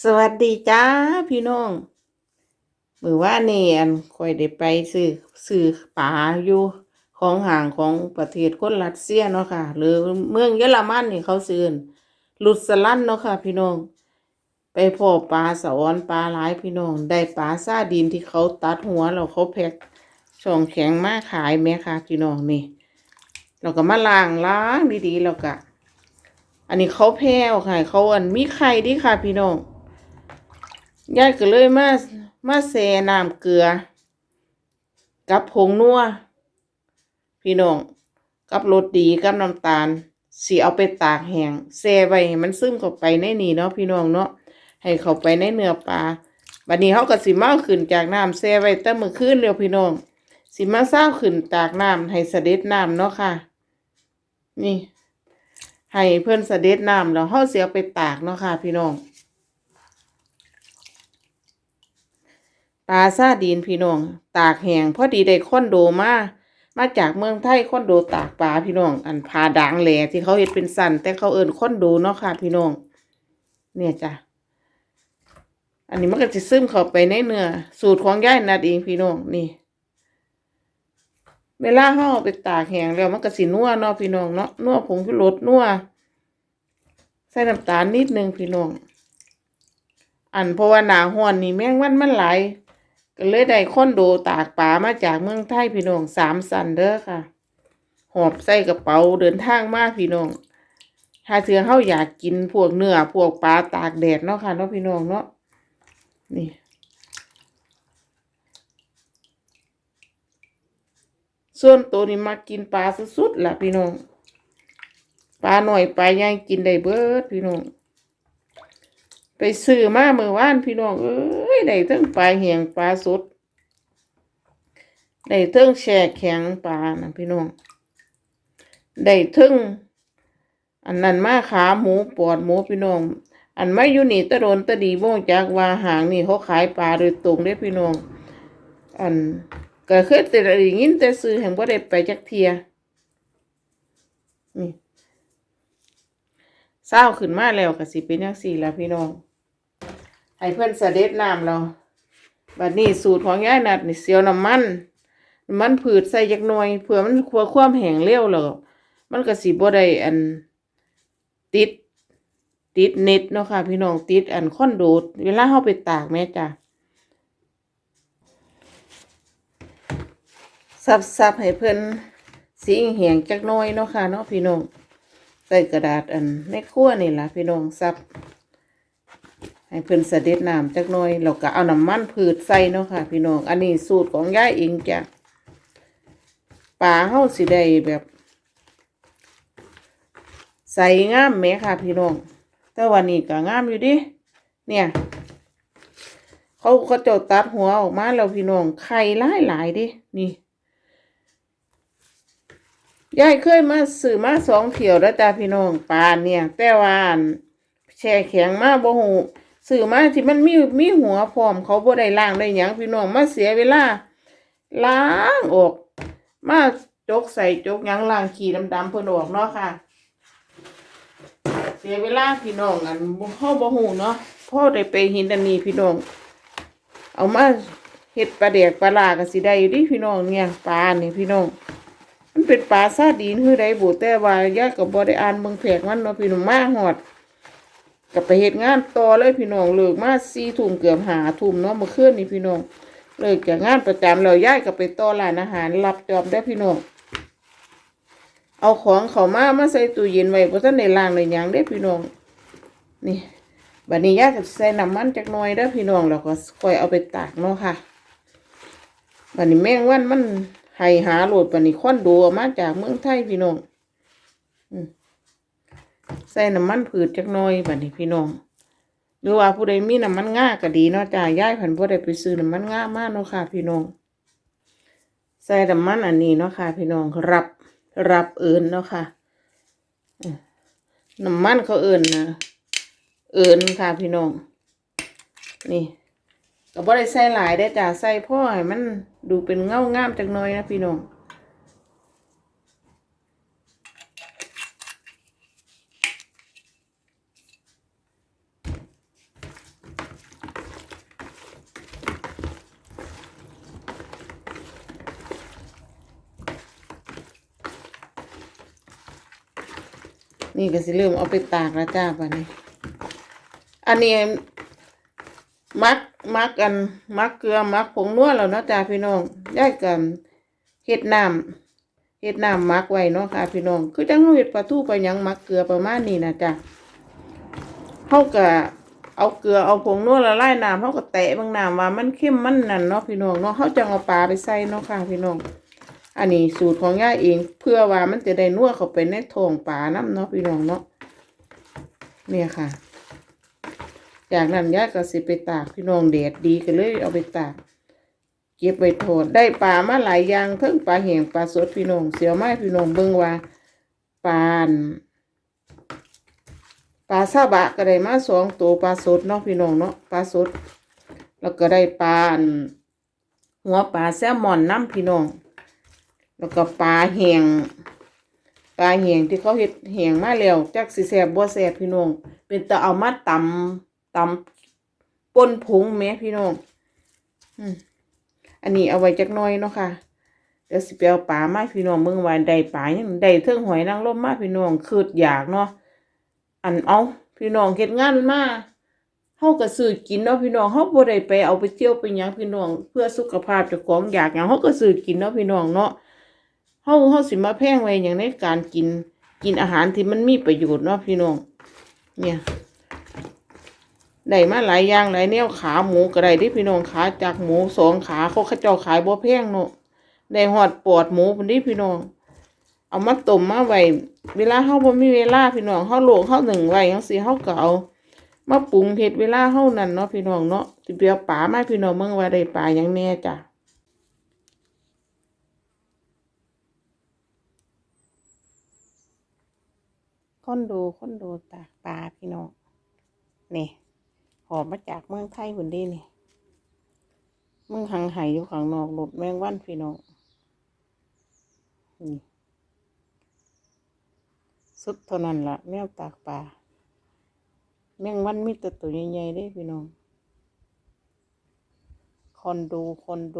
สวัสดีจ้าพี่น้องมือว่านี่อันค่อยได้ไปซื้อซื้อปลาอยู่ของห่างของประเทศคนรัสเซียเนาะค่ะ หรือเมืองเยอรมันนี่เขาซื้อลุสลันเนาะค่ะ พี่น้อง ไปพอปลาสะออนปลาหลายพี่น้อง ได้ปลาซาดินที่เขาตัดหัวแล้วเขาแพ็คช่องแข็งมาขายแม่ค่ะ พี่น้องนี่เราก็มาล้างล้างดีๆแล้วก็อันนี้เขาแพ้วค่ะ เขาอันมีไข่ดิค่ะ พี่น้อง ยายก็เลยมามาแซ่น้ำเกลือ กับผงนัวพี่น้องกับรสดีกับน้ำตาลสิเอาไปตากแห้งแซ่ไว้ให้มันซึมเข้าไปในนี่เนาะพี่น้องเนาะให้เข้าไปในเนื้อปลาบัดนี้เขาก็สิมาขึ้นจากน้ำแซ่ไว้แต่มื้อคืนแล้วพี่น้องสิมาเศร้าขึ้นจากน้ำให้เสด็จน้ำเนาะค่ะ นี่ ให้เพื่อนเสด็จน้ำแล้วเขาเสียไปตากเนาะค่ะ พี่น้อง ปลาซาดีนพี่น้อง ตากแหงพอดีได้คอนโดมามาจากเมืองไทยคอนโดตากปลาพี่น้อง อันพาด่างแหล่ที่เขาเฮ็ดเป็นสันแต่เขาเอิ้นคอนโดเนาะค่ะพี่น้อง เนี่ยจ้ะอันนี้มันก็จะซึมเข้าไปในเนื้อสูตรของย่ายนัดเองพี่น้องนี่ เวลาเฮาเอไปตากแห้งแล้วมันก็สินัวเนาะพี่น้องเนาะนัวผงชูรสนัวใส่น้ำตาลนิดนึงพี่น้อง อันเพราะว่าหนาฮ้อนนี่แมงวันมันหลาย ก็เลยได้คอนโดตากปลามาจากเมืองไทยพี่น้องสามสันเด้อค่ะ หอบใส่กระเป๋าเดินทางมาพี่น้องถ้าเถือเฮาอยากกินพวกเนื้อพวกปลาตากแดดเนาะค่ะเนาะพี่น้องเนาะนี่ส่วนตัวนี้มากินปลาสุดๆล่ะพี่น้องปลาหน่อยปลาใหญ่กินได้เบิดพี่น้อง ไปซื้อมาเมื่อวานพี่น้องเอ้ยได้ทั้งปลาแหงปลาสดได้ทั้งแช่แข็งปลานะพี่น้องได้ทั้งอันนั้นมาขาหมูปอดหมูพี่น้อง อันไม่อยู่นี่ตะโดนตะดีบ่งจากว่าหางนี่เขาขายปลาโดยตรงเด้พี่น้อง อันก็เคยแต่ได้ยินแต่ซื้อแห่งบ่ได้ไปจักเทียนี่เศร้าขึ้นมาแล้วก็สิเป็นจังซี่ล่ะพี่น้อง ให้เพิ่อนเสด็จน้ำเราบัดนี้สูตรของยายนัดนี่เสียวน้ำมันมันผืดใส่จักหน่อยเพื่อมันครัวความแห้งเร็วแล้วมันก็สิบ่ได้อันติด ติดเน็ตเนาะค่ะ พี่น้องติดอันคอนโดเวลาเฮาไปตากแม่จ้ะซับซับให้เพิ่อนสีแหงจักหน้อยเนาะค่ะเนาะพี่น้องใส่กระดาษอันในครัวนี่ล่ะพี่น้องซับ ให้เพิ่นเสด็จน้ำจักหน้อยแล้วก็เอาน้ำมันพืชใส่เนาะค่ะ พี่น้อง อันนี้สูตรของยายเองจ้ะปลาเฮาสิได้แบบ ใส่งามแหมค่ะ พี่น้อง แต่วันนี้ก็งามอยู่ดิ เนี่ย เขาเขาเจ้าตัดหัวออกมาแล้วพี่น้องไข่หลายหลายดิ นี่ยายเคยมาซื้อมาสองเที่ยวแล้วจ้าพี่น้องปลาเนี่ย แต่ว่าอันแช่แข็งมาบ่หู ซื้อมาที่มันมีมีหัวพร้อมเขาบ่ได้ล้างได้หยังพี่น้องมาเสียเวลาล้างออก มาจกใส่จกหยังล้างขี้ดำๆเพิ่นออกเนาะค่ะ เสียเวลาพี่น้องอันบ่เฮาบ่ฮู้เนาะพ่อได้ไปเห็นอันนี้พี่น้อง เอามาเฮ็ดปลาแดกปลาลาก็สิได้อยู่ดิพี่น้องเนี่ยปลาเนี่ยพี่น้องมันเป็นปลาซาดีนคือใดบุแต่ว่ายายก็บ่ได้อ่านเบิ่งแผกมันเนาะพี่น้องมาฮอด ก็ไปเฮ็ดงานต่อเลยพี่น้องเลิกมา4ทุ่มเกือบ5ทุ่มเนาะเมื่อคืนนี้พี่น้องเลิกจากงานประจำแล้วยายก็ไปต่อร้านอาหารรับจอบได้พี่น้องเอาของเขามามาใส่ตู้เย็นไว้บ่ทันได้ล้างได้หยังเด้พี่น้อง นี่บัดนี้ยายกใส่น้ำมันจักน่อยเด้พี่น้องแล้วก็ค่อยเอาไปตากเนาะค่ะบัดนี้แมงวันมันให้หาโหลดบัดนี้คอนดเอามาจากเมืองไทยพี่น้องอืม ใส่น้ำมันผืดจักหน่อยบัดนี้พี่น้องหรือว่าผู้ใดมีน้ำมันง่าก็ดีเนาะจ้าย่ายผันบ่ได้ไปซื้อน้ำมันง่ามากเนาะค่ะ พี่น้องใส่น้ำมันอันนี้เนาะค่ะ พี่น้องรับรับเอินเนาะค่ะน้ำมันเขาเอินนะเอินค่ะพี่น้องนี่ก็บ่ได้ใส่หลายได้จ้าใส่พ่อให้มันดูเป็นเงางามจักหน่อยนะพี่น้อง นี่ก็สิเริ่มเอาไปตากแล้วจ้าบัดนี้อันนี้มักมักกันมักเกลือมักผงนัวแล้วเนาะจ้าพี่น้องได้กันเฮ็ดน้ำเฮ็ดน้ำมักไว้เนาะค่ะพี่น้อง คือจังเราเฮ็ดปลาทูปลาหยังมักเกลือประมาณนี้นะจ้ะเฮาก็เอาเกลือเอาผงนัวละลายน้ำเฮาก็แตะบางน้ำว่ามันเข้มมันนั่นเนาะพี่น้องเนาะเฮาจังเอาปลาไปใส่เนาะค่ะพี่น้อง อันนี้สูตรของย่าเองเพื่อว่ามันจะได้นัวเข้าไปในท้องปลาน้ำเนาะพี่น้องเนาะเนี่ยค่ะ จากนั้นย่าก็สิไปตากพี่น้องแดดดีก็เลยเอาไปตากเก็บไว้โทษได้ปลามาหลายอย่างเพิ่งปลาแห้งปลาสดพี่น้องเสียวไม้พี่น้องเบิ่งว่าปลานปลาซาบะก็ได้มาสองตัวปลาสดเนาะพี่น้องเนาะปลาสด แล้วก็ได้ปลานหัวปลาแซลมอนน้ำพี่น้อง แล้วก็ปลาแหงปลาแหงที่เขาเฮ็ดแหงมาแล้วจักสิแซ่บบ่แซ่บพี่น้อง เป็นตะเอามาตำตำป่นผงแม่พี่น้องอันนี้เอาไว้จักหน้อยเนาะค่ะเดี๋ยวสิไปเอาปลามาให้พี่น้องเบิ่งว่าได้ปลายังได้เทิงหอยนางรมมาพี่น้องคืดอยากเนาะอันเอาพี่น้องเฮ็ดงานมาเฮาก็ซื้อกินเนาะพี่น้องเฮาบ่ได้ไปเอาไปเที่ยวไปหยังพี่น้องเพื่อสุขภาพเจ้าของอยากหยังเฮาก็ซื้อกินเนาะพี่น้องเนาะ เฮาเฮาสิมาแพงไว้อย่างในการกินกินอาหารที่มันมีประโยชน์เนาะพี่น้องเนี่ยได้มาหลายอย่างหลายแนวขาหมูก็ได้ดิพี่น้องขาจากหมูสองขาเขาเขาเจ้าขายบ่แพงเนาะได้หอดปอดหมูพุ่นดิพี่น้อง เอามาต้มมาไว้เวลาเฮาบ่มีเวลาพี่น้องเฮาโลกเฮาหนึ่งไว้จังซี่เฮาก็เอามาปรุงเฮ็ดเวลาเฮานั่นเนาะพี่น้องเนาะสิไปเอาปลามาพี่น้องเบิ่งว่าได้ปลาหยังแน่จ้ะ คอนโดคอนโดตากปลาพี่น้องนี่หอมมาจากเมืองไทยหุ่นดีนี่เมืองหังไห่อยู่ข้างนอกรถแมงวันพี่น้องนี่สุดเท่านั้นละแมวตากปลาแมงวันมีแต่ตัวใหญ่ๆเด้พี่น้องคอนโดคอนโด